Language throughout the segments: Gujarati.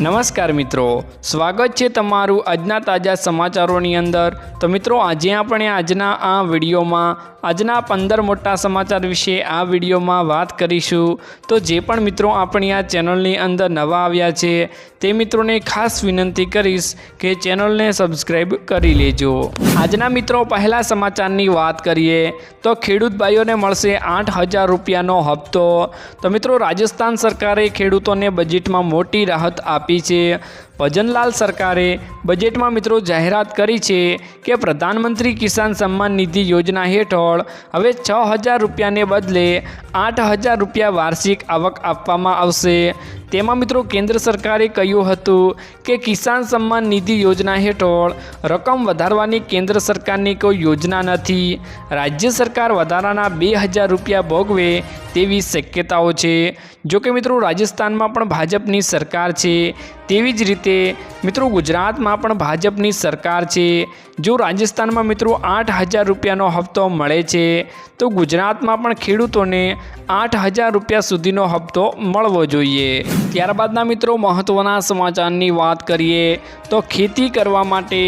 નમસ્કાર મિત્રો. સ્વાગત છે તમારું આજના તાજા સમાચારોની અંદર. તો મિત્રો, આજે આપણે આજના આ વિડીયોમાં આજના પંદર મોટા સમાચાર વિશે આ વિડીયોમાં વાત કરીશું. તો જે પણ મિત્રો આપણી આ ચેનલની અંદર નવા આવ્યા છે, તે મિત્રોને ખાસ વિનંતી કરીશ કે ચેનલને સબસ્ક્રાઈબ કરી લેજો. આજના મિત્રો, પહેલા સમાચારની વાત કરીએ, તો ખેડૂત ભાઈઓને મળશે આઠ હજાર રૂપિયાનો હપ્તો. તો મિત્રો, રાજસ્થાન સરકારે ખેડૂતોને બજેટમાં મોટી રાહત આપી છે. ભજનલાલ સરકારે બજેટમાં મિત્રો જાહેરાત કરી છે કે પ્રધાનમંત્રી કિસાન સન્માન નિધિ યોજના હેઠળ હવે છ હજાર રૂપિયાને બદલે આઠ હજાર રૂપિયા વાર્ષિક આવક આપવામાં આવશે. તેમાં મિત્રો કેન્દ્ર સરકારે કહ્યું હતું કે કિસાન સન્માન નિધિ યોજના હેઠળ રકમ વધારવાની કેન્દ્ર સરકારની કોઈ યોજના નથી. રાજ્ય સરકાર વધારાના બે હજાર રૂપિયા ભોગવે તેવી શક્યતાઓ છે. જો કે મિત્રો રાજસ્થાનમાં પણ ભાજપની સરકાર છે. તેવી જ રીતે મિત્રો ગુજરાતમાં પણ ભાજપની સરકાર છે. જો રાજસ્થાનમાં મિત્રો આઠ હજાર રૂપિયાનો હપ્તો મળે છે, તો ગુજરાતમાં પણ ખેડૂતોને આઠ હજાર રૂપિયા સુધીનો હપ્તો મળવો જોઈએ. ત્યારબાદના મિત્રો મહત્ત્વના સમાચારની વાત કરીએ તો ખેતી કરવા માટે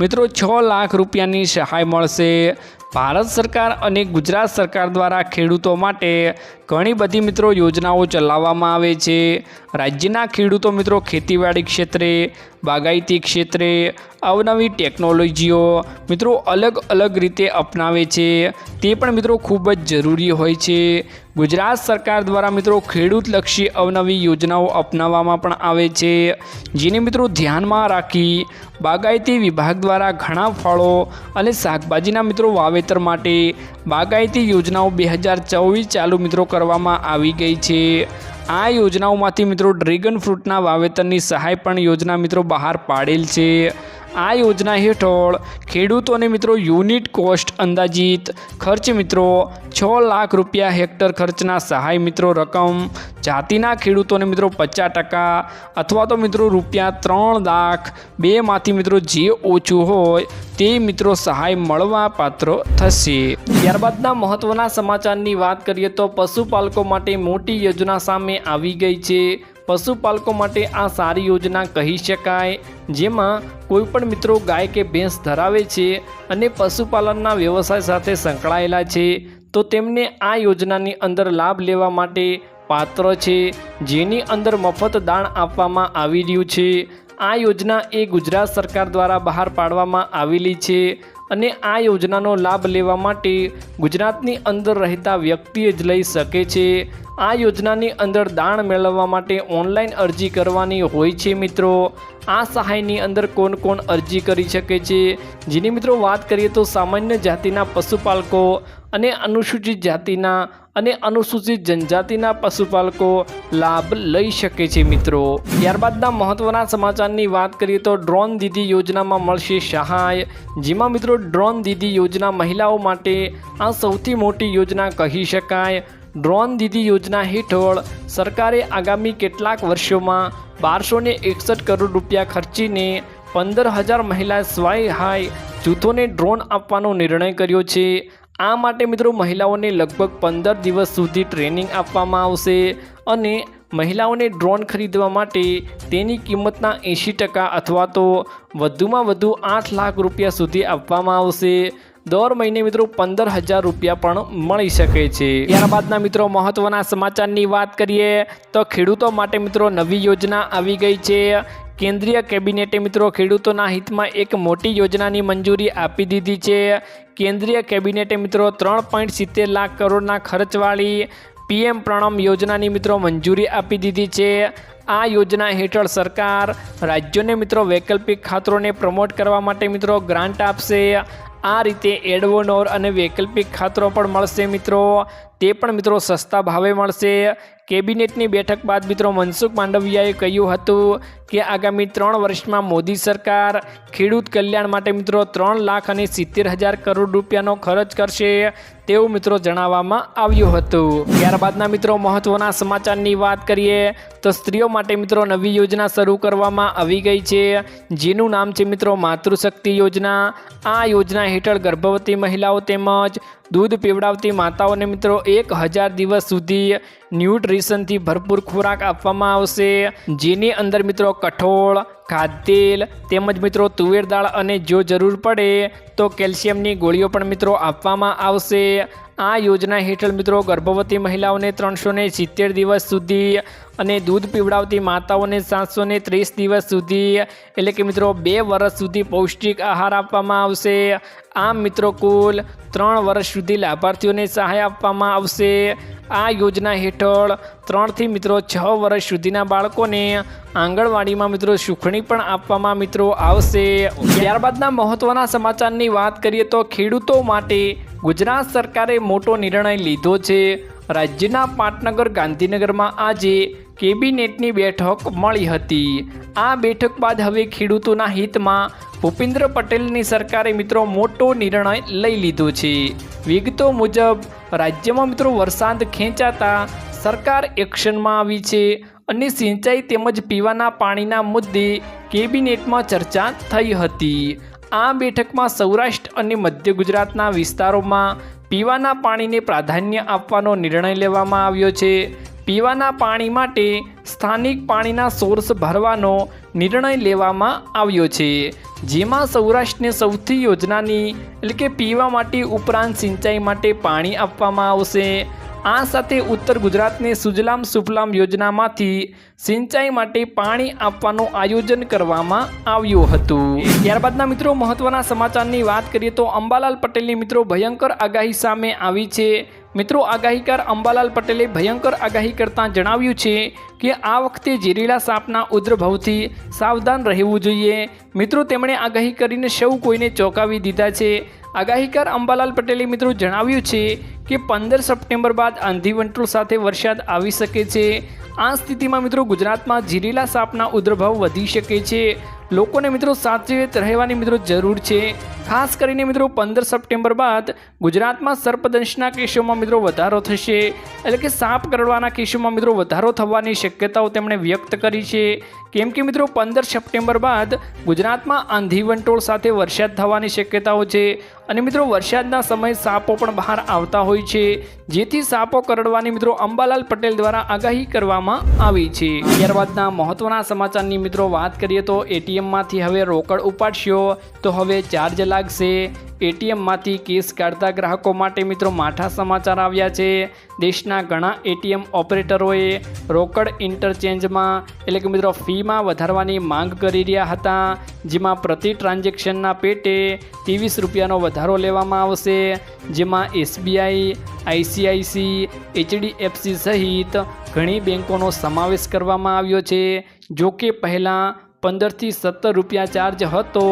મિત્રો છ લાખ રૂપિયાની સહાય મળશે. ભારત સરકાર અને ગુજરાત સરકાર દ્વારા ખેડૂતો માટે ઘણી બધી મિત્રો યોજનાઓ ચલાવવામાં આવે છે. રાજ્યના ખેડૂતો મિત્રો ખેતીવાડી ક્ષેત્રે બાગાયતી ક્ષેત્રે અવનવી ટેકનોલોજીઓ મિત્રો અલગ અલગ રીતે અપનાવે છે. તે પણ મિત્રો ખૂબ જ જરૂરી હોય છે. ગુજરાત સરકાર દ્વારા મિત્રો ખેડૂતલક્ષી અવનવી યોજનાઓ અપનાવવામાં પણ આવે છે. જેને મિત્રો ધ્યાનમાં રાખી બાગાયતી વિભાગ દ્વારા ઘણા ફળો અને શાકભાજીના મિત્રો વાવેતર માટે બાગાયતી યોજનાઓ બે હજાર ચોવીસ ચાલુ મિત્રો કરવામાં આવી ગઈ છે. આ યોજનાઓમાંથી મિત્રો ડ્રેગન ફ્રૂટના વાવેતરની સહાય પણ યોજના મિત્રો બહાર પાડેલ છે. આ યોજના હેઠળ ખેડૂતોને મિત્રો યુનિટ કોસ્ટ અંદાજિત ખર્ચ મિત્રો છ લાખ રૂપિયા હેક્ટર ખર્ચના સહાય મિત્રો રકમ જાતિના ખેડૂતોને મિત્રો પચાસ ટકા અથવા તો મિત્રો રૂપિયા ત્રણ લાખ બેમાંથી મિત્રો જે ઓછું હોય તે મિત્રો સહાય મળવા પાત્ર થશે. ત્યારબાદના મહત્ત્વના સમાચારની વાત કરીએ તો પશુપાલકો માટે મોટી યોજના સામે આવી ગઈ છે. પશુપાલકો માટે આ સારી યોજના કહી શકાય, જેમાં કોઈપણ મિત્રો ગાય કે ભેંસ ધરાવે છે અને પશુપાલનના વ્યવસાય સાથે સંકળાયેલા છે, તો તેમને આ યોજનાની અંદર લાભ લેવા માટે પાત્ર છે, જેની અંદર મફત દાણ આપવામાં આવી રહ્યું છે. આ યોજના એ ગુજરાત સરકાર દ્વારા બહાર પાડવામાં આવેલી છે અને આ યોજનાનો લાભ લેવા માટે ગુજરાતની અંદર રહેતા વ્યક્તિએ જ લઈ શકે છે. આ યોજનાની અંદર દાણ મેળવવા માટે ઓનલાઈન અરજી કરવાની હોય છે મિત્રો. આ સહાયની અંદર કોણ કોણ અરજી કરી શકે છે? જેની મિત્રો વાત કરીએ તો સામાન્ય જાતિના પશુપાલકો અને અનુસૂચિત જાતિના અને અનુસૂચિત જનજાતિના પશુપાલકો લાભ લઈ શકે છે મિત્રો. ત્યારબાદના મહત્ત્વના સમાચારની વાત કરીએ તો ડ્રોન દીદી યોજનામાં મળશે સહાય. જેમાં મિત્રો ડ્રોન દીદી યોજના મહિલાઓ માટે આ સૌથી મોટી યોજના કહી શકાય. ડ્રોન દીદી યોજના હેઠળ સરકારે આગામી કેટલાક વર્ષોમાં બારસો એકસઠ કરોડ રૂપિયા ખર્ચીને પંદર હજાર મહિલા સ્વહાય જૂથોને ડ્રોન આપવાનો નિર્ણય કર્યો છે. આ માટે મિત્રો મહિલાઓને લગભગ પંદર દિવસ સુધી ટ્રેનિંગ આપવામાં આવશે અને મહિલાઓને ડ્રોન ખરીદવા માટે તેની કિંમતના એંશી ટકા અથવા તો વધુમાં વધુ આઠ લાખ રૂપિયા સુધી આપવામાં આવશે. દર મહિને મિત્રો પંદર હજાર રૂપિયા પણ મળી શકે છે. ત્યારબાદના મિત્રો મહત્વના સમાચારની વાત કરીએ તો ખેડૂતો માટે મિત્રો નવી યોજના આવી ગઈ છે. કેન્દ્રીય કેબિનેટે મિત્રો ખેડૂતોના હિતમાં એક મોટી યોજનાની મંજૂરી આપી દીધી છે. કેન્દ્રીય કેબિનેટે મિત્રો ત્રણ પોઈન્ટ સિત્તેર લાખ કરોડના ખર્ચવાળી પીએમ પ્રણમ યોજનાની મિત્રો મંજૂરી આપી દીધી છે. આ યોજના હેઠળ સરકાર રાજ્યોને મિત્રો વૈકલ્પિક ખાતરોને પ્રમોટ કરવા માટે મિત્રો ગ્રાન્ટ આપશે. આ રીતે એડવોનોર અને વૈકલ્પિક ખાતરો પણ મળશે મિત્રો. તે પણ મિત્રો સસ્તા ભાવે મળશે. કેબિનેટની બેઠક બાદ મિત્રો મનસુખ માંડવિયાએ કહ્યું હતું કે આગામી ત્રણ વર્ષમાં મોદી સરકાર ખેડૂત કલ્યાણ માટે મિત્રો ત્રણ લાખ અને સિત્તેર હજાર કરોડ રૂપિયાનો ખર્ચ કરશે તેવું મિત્રો જણાવવામાં આવ્યું હતું. ત્યારબાદના મિત્રો મહત્ત્વના સમાચારની વાત કરીએ તો સ્ત્રીઓ માટે મિત્રો નવી યોજના શરૂ કરવામાં આવી ગઈ છે, જેનું નામ છે મિત્રો માતૃશક્તિ યોજના. આ યોજના હેઠળ ગર્ભવતી મહિલાઓ તેમજ દૂધ પીવડાવતી માતાઓને મિત્રો એક હજાર દિવસ સુધી ન્યુટ્રિશનથી ભરપૂર ખોરાક આપવામાં આવશે. જેની અંદર મિત્રો કઠોળ, ખાદ્યતેલ તેમજ મિત્રો તુવેર દાળ અને જો જરૂર પડે તો કેલ્શિયમની ગોળીઓ પણ મિત્રો આપવામાં આવશે. આ યોજના હેઠળ મિત્રો ગર્ભવતી મહિલાઓને ત્રણસો સિત્તેર દિવસ સુધી અને દૂધ પીવડાવતી માતાઓને સાતસો ત્રીસ દિવસ સુધી એટલે કે મિત્રો બે વર્ષ સુધી પૌષ્ટિક આહાર આપવામાં આવશે. આમ મિત્રો કુલ ત્રણ વર્ષ સુધી લાભાર્થીઓને સહાય આપવામાં આવશે. આ યોજના હેઠળ ત્રણથી મિત્રો છ વર્ષ સુધીના બાળકોને આંગણવાડીમાં મિત્રો સુખણી પણ આપવામાં મિત્રો આવશે. ત્યારબાદના મહત્ત્વના સમાચારની વાત કરીએ તો ખેડૂતો માટે ગુજરાત સરકારે મોટો નિર્ણય લીધો છે. રાજ્યના પાટનગર ગાંધીનગરમાં આજે કેબિનેટની બેઠક મળી હતી. આ બેઠક બાદ હવે ખેડૂતોના હિતમાં ભૂપેન્દ્ર પટેલની સરકારે મિત્રો મોટો નિર્ણય લઈ લીધો છે. વિગતો મુજબ, રાજ્યમાં મિત્રો વરસાદ ખેંચાતા સરકાર એક્શનમાં આવી છે અને સિંચાઈ તેમજ પીવાના પાણીના મુદ્દે કેબિનેટમાં ચર્ચા થઈ હતી. આ બેઠકમાં સૌરાષ્ટ્ર અને મધ્ય ગુજરાતના વિસ્તારોમાં પીવાના પાણીને પ્રાધાન્ય આપવાનો નિર્ણય લેવામાં આવ્યો છે. પીવાના પાણી માટે સ્થાનિક પાણીના સોર્સ ભરવાનો નિર્ણય લેવામાં આવ્યો છે, જેમાં સૌરાષ્ટ્રને સૌથી યોજનાની એટલે કે પીવા માટે ઉપરાંત સિંચાઈ માટે પાણી આપવામાં આવશે. આ સાથે ઉત્તર ગુજરાતને સુજલામ સુફલામ યોજનામાંથી સિંચાઈ માટે પાણી આપવાનું આયોજન કરવામાં આવ્યું હતું. ત્યારબાદના મિત્રો મહત્વના સમાચારની વાત કરીએ તો અંબાલાલ પટેલની મિત્રો ભયંકર આગાહી સામે આવી છે. મિત્રો, આગાહીકાર અંબાલાલ પટેલે ભયંકર આગાહી કરતાં જણાવ્યું છે કે આ વખતે ઝેરીલા સાપના ઉદ્રભવથી સાવધાન રહેવું જોઈએ. મિત્રો, તેમણે આગાહી કરીને સૌ કોઈને ચોંકાવી દીધા છે. આગાહીકાર અંબાલાલ પટેલે મિત્રો જણાવ્યું છે કે પંદર સપ્ટેમ્બર બાદ આંધી વંટોળ સાથે વરસાદ આવી શકે છે. આ સ્થિતિમાં મિત્રો ગુજરાતમાં ઝેરીલા સાપના ઉદ્રભાવ વધી શકે છે. લોકોને મિત્રો સાચવેત રહેવાની મિત્રો જરૂર છે. ખાસ કરીને મિત્રો પંદર સપ્ટેમ્બર બાદ ગુજરાતમાં સર્પદંશના કેસોમાં મિત્રો વધારો થશે. એટલે કે સાપ કરડવાના કેસોમાં મિત્રો વધારો થવાની શક્યતાઓ તેમણે વ્યક્ત કરી છે. કેમ કે મિત્રો પંદર સપ્ટેમ્બર બાદ ગુજરાતમાં આંધી વંટોળ સાથે વરસાદ થવાની શક્યતાઓ છે. અને મિત્રો, વરસાદના સમયે સાપો પણ બહાર આવતા હોય છે, જેથી સાપો કરડવાની મિત્રો અંબાલાલ પટેલ દ્વારા આગાહી કરવામાં આવી છે. ત્યારબાદના મહત્વના સમાચારની મિત્રો વાત કરીએ તો એટીએમમાંથી હવે રોકડ ઉપાડશો તો હવે ચાર્જ લાગશે. એટીએમમાંથી કેસ કાઢતા ગ્રાહકો માટે મિત્રો માઠા સમાચાર આવ્યા છે. દેશના ઘણા એટીએમ ઓપરેટરોએ રોકડ ઇન્ટરચેન્જમાં એટલે કે મિત્રો ફીમાં વધારવાની માંગ કરી રહ્યા હતા, જેમાં પ્રતિ ટ્રાન્ઝેક્શનના પેટે ત્રેવીસ રૂપિયાનો વધારો લેવામાં આવશે, જેમાં એસબીઆઈ, આઈસીઆઈસી, એચડીએફસી સહિત ઘણી બેંકોનો સમાવેશ કરવામાં આવ્યો છે. જો કે પહેલાં પંદરથી સત્તર રૂપિયા ચાર્જ હતો.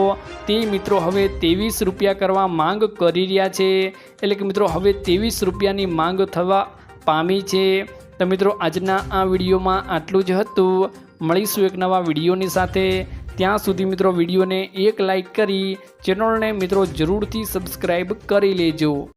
તે મિત્રો હવે ત્રેવીસ રૂપિયા કરવા માંગ કરી રહ્યા છે. એટલે કે મિત્રો હવે ત્રેવીસ રૂપિયાની માંગ થવા પામી છે. તો મિત્રો આજના આ વિડીયોમાં આટલું જ હતું. મળીશું એક નવા વિડીયોની સાથે. ત્યાં સુધી મિત્રો વિડીયોને એક લાઈક કરી, ચેનલને મિત્રો જરૂરથી સબસ્ક્રાઈબ કરી લેજો.